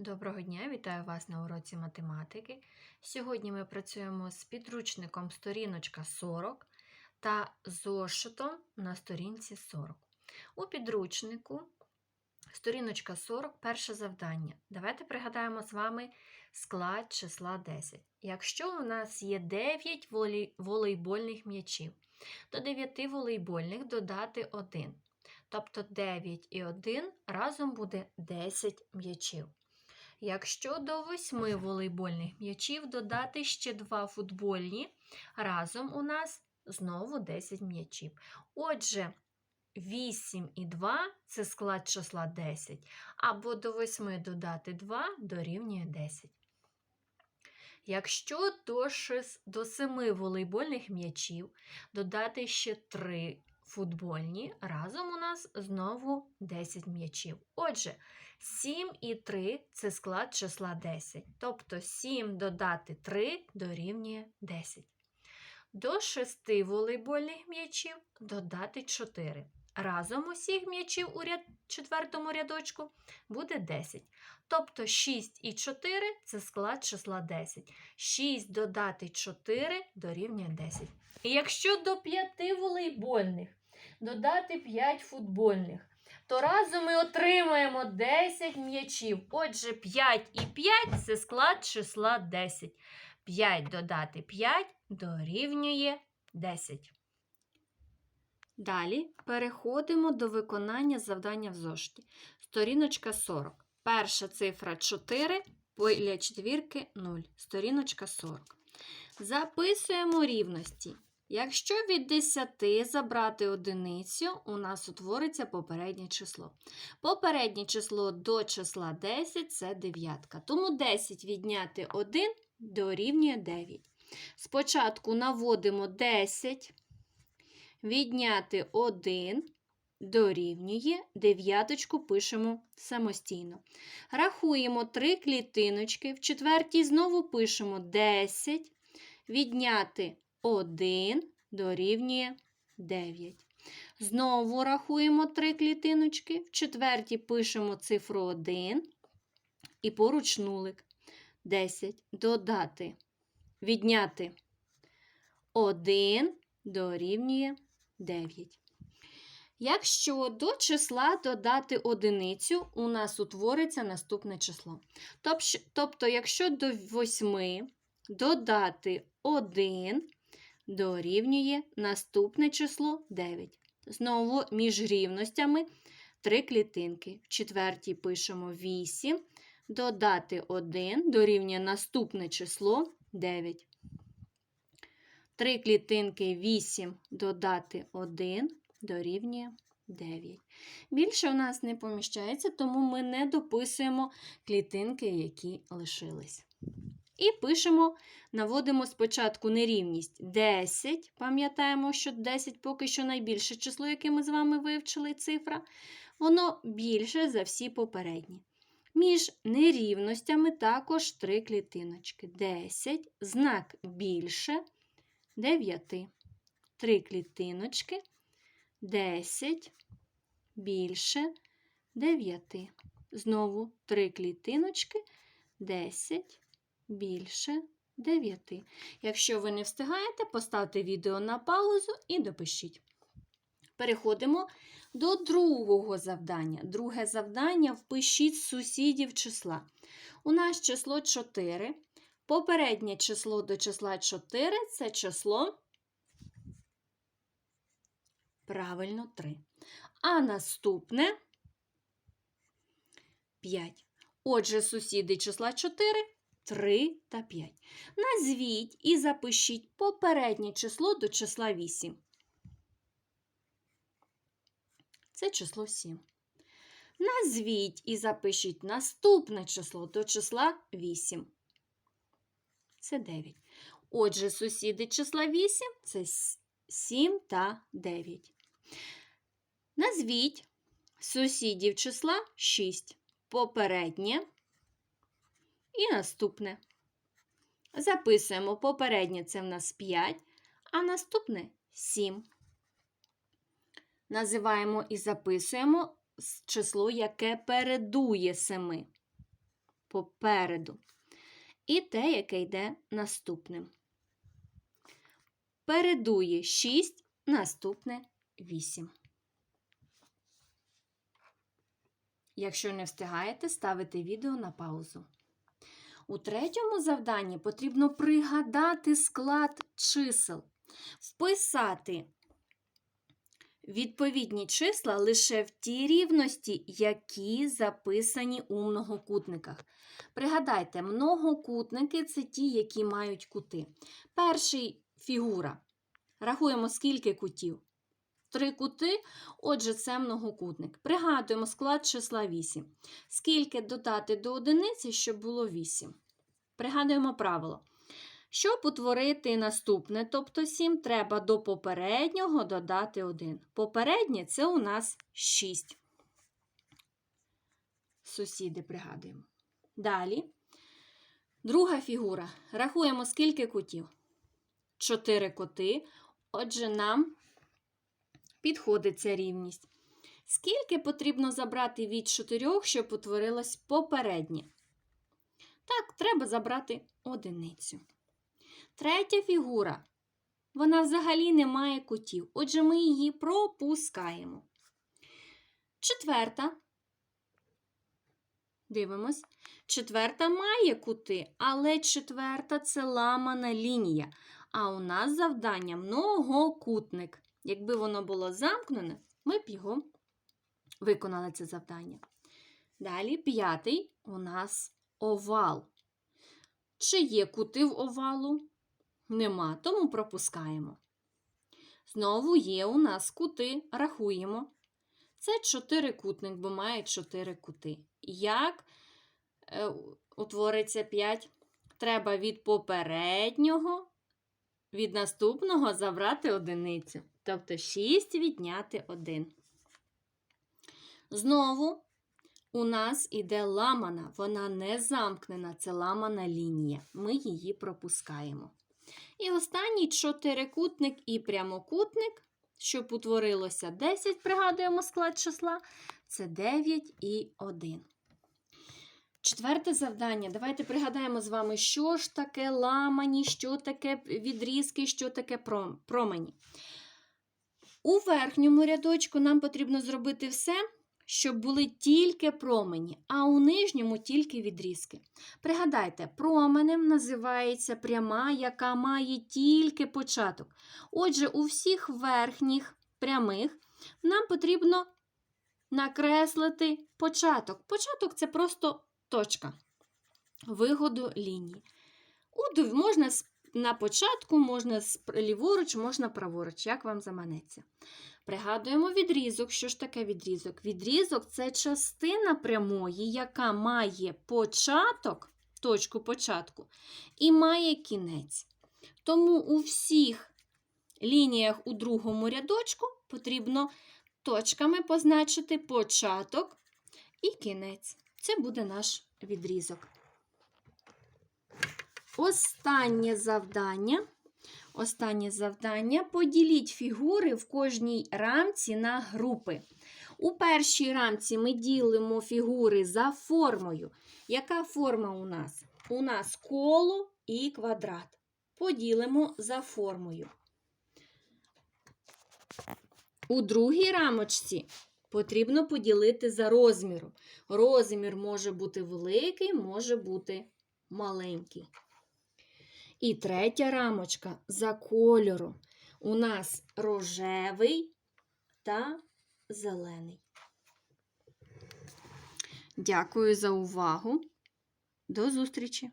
Доброго дня, вітаю вас на уроці математики. Сьогодні ми працюємо з підручником сторіночка 40 та зошитом на сторінці 40. У підручнику сторіночка 40 перше завдання. Давайте пригадаємо з вами склад числа 10. Якщо у нас є 9 волей- волейбольних м'ячів, до 9 волейбольних додати 1. Тобто 9 і 1 разом буде 10 м'ячів. Якщо до 8 волейбольних м'ячів додати ще 2 футбольні, разом у нас знову 10 м'ячів. Отже, 8 і 2 це склад числа 10, або до 8 додати 2 дорівнює 10. Якщо до, 6, до 7 волейбольних м'ячів додати ще 3 футбольні, разом у нас знову 10 м'ячів. Отже, 7 і 3 це склад числа 10. Тобто 7 додати 3 дорівнює 10. До 6 волейбольних м'ячів додати 4. Разом усіх м'ячів у ряд, четвертому рядочку буде 10. Тобто 6 і 4 це склад числа 10. 6 додати 4 дорівнює 10. І якщо до 5 волейбольних додати 5 футбольних, то разом ми отримаємо 10 м'ячів. Отже, 5 і 5 це склад числа 10. 5 додати 5 дорівнює 10. Далі переходимо до виконання завдання в зошиті. Сторіночка 40. Перша цифра 4, біля четвірки 0. Сторіночка 40. Записуємо рівності. Якщо від 10 забрати одиницю, у нас утвориться попереднє число. Попереднє число до числа 10 це дев'ятка. Тому 10 відняти 1 дорівнює 9. Спочатку наводимо 10, відняти 1 дорівнює, дев'яточку пишемо самостійно. Рахуємо 3 клітиночки, в четвертій знову пишемо 10, відняти 1 дорівнює 9. Знову рахуємо 3 клітиночки, в четвертій пишемо цифру 1 і поруч нулик. 10 додати, відняти 1 дорівнює 9. Якщо до числа додати одиницю, у нас утвориться наступне число. Тобто, якщо до 8 додати 1 дорівнює наступне число 9. Знову між рівностями 3 клітинки. В четвертій пишемо 8, додати 1 дорівнює наступне число 9. 3 клітинки 8 додати 1 дорівнює 9. Більше в нас не поміщається, тому ми не дописуємо клітинки, які лишились. І пишемо, наводимо спочатку нерівність 10. Пам'ятаємо, що 10 поки що найбільше число, яке ми з вами вивчили, цифра, воно більше за всі попередні. Між нерівностями також три клітиночки. 10, знак більше 9. Три клітиночки. 10 більше 9. Знову три клітиночки. 10 більше 9. Якщо ви не встигаєте, поставте відео на паузу і допишіть. Переходимо до другого завдання. Друге завдання впишіть сусідів числа. У нас число 4. Попереднє число до числа 4 це число правильно 3. А наступне 5. Отже, сусіди числа 4 3 та 5. Назвіть і запишіть попереднє число до числа 8. Це число 7. Назвіть і запишіть наступне число до числа 8. Це 9. Отже, сусіди числа 8 це 7 та 9. Назвіть сусідів числа 6. Попереднє і наступне. Записуємо попереднє це в нас 5, а наступне 7. Називаємо і записуємо число, яке передує 7. попереду. І те, яке йде наступним. Передує 6, наступне 8. Якщо не встигаєте, ставите відео на паузу. У третьому завданні потрібно пригадати склад чисел, вписати відповідні числа лише в ті рівності, які записані у многокутниках. Пригадайте, многокутники це ті, які мають кути. Перший фігура. Рахуємо, скільки кутів. Три кути, отже, це многокутник. Пригадуємо склад числа 8. Скільки додати до одиниці, щоб було 8. Пригадуємо правило. Щоб утворити наступне, тобто 7, треба до попереднього додати 1. Попереднє це у нас 6. Сусіди пригадуємо. Далі. Друга фігура. Рахуємо, скільки кутів. 4 коти. Отже, нам підходить ця рівність. Скільки потрібно забрати від 4, щоб утворилось попереднє? Так, треба забрати одиницю. Третя фігура. Вона взагалі не має кутів, отже, ми її пропускаємо. Четверта. Дивимось. Четверта має кути, але четверта це ламана лінія. А у нас завдання многокутник. Якби воно було замкнене, ми б його виконали це завдання. Далі п'ятий у нас овал. Чи є кути в овалу? Нема, тому пропускаємо. Знову є у нас кути, рахуємо. Це чотирикутник, бо має чотири кути. Як е, утвориться 5? Треба від попереднього, від наступного забрати одиницю. Тобто 6 відняти 1. Знову у нас іде ламана, вона не замкнена, це ламана лінія. Ми її пропускаємо. І останній чотирикутник і прямокутник, щоб утворилося 10, пригадуємо склад числа, це 9 і 1. Четверте завдання. Давайте пригадаємо з вами, що ж таке ламані, що таке відрізки, що таке промені. У верхньому рядочку нам потрібно зробити все, щоб були тільки промені, а у нижньому тільки відрізки. Пригадайте, променем називається пряма, яка має тільки початок. Отже, у всіх верхніх прямих нам потрібно накреслити початок. Початок це просто точка виходу лінії. Можна на початку, можна ліворуч, можна праворуч, як вам заманеться. Пригадуємо відрізок. Що ж таке відрізок? Відрізок це частина прямої, яка має початок, точку початку, і має кінець. Тому у всіх лініях у другому рядочку потрібно точками позначити початок і кінець. Це буде наш відрізок. Останнє завдання. Останнє завдання. Поділіть фігури в кожній рамці на групи. У першій рамці ми ділимо фігури за формою. Яка форма у нас? У нас коло і квадрат. Поділимо за формою. У другій рамочці потрібно поділити за розміром. Розмір може бути великий, може бути маленький. І третя рамочка за кольором. У нас рожевий та зелений. Дякую за увагу. До зустрічі!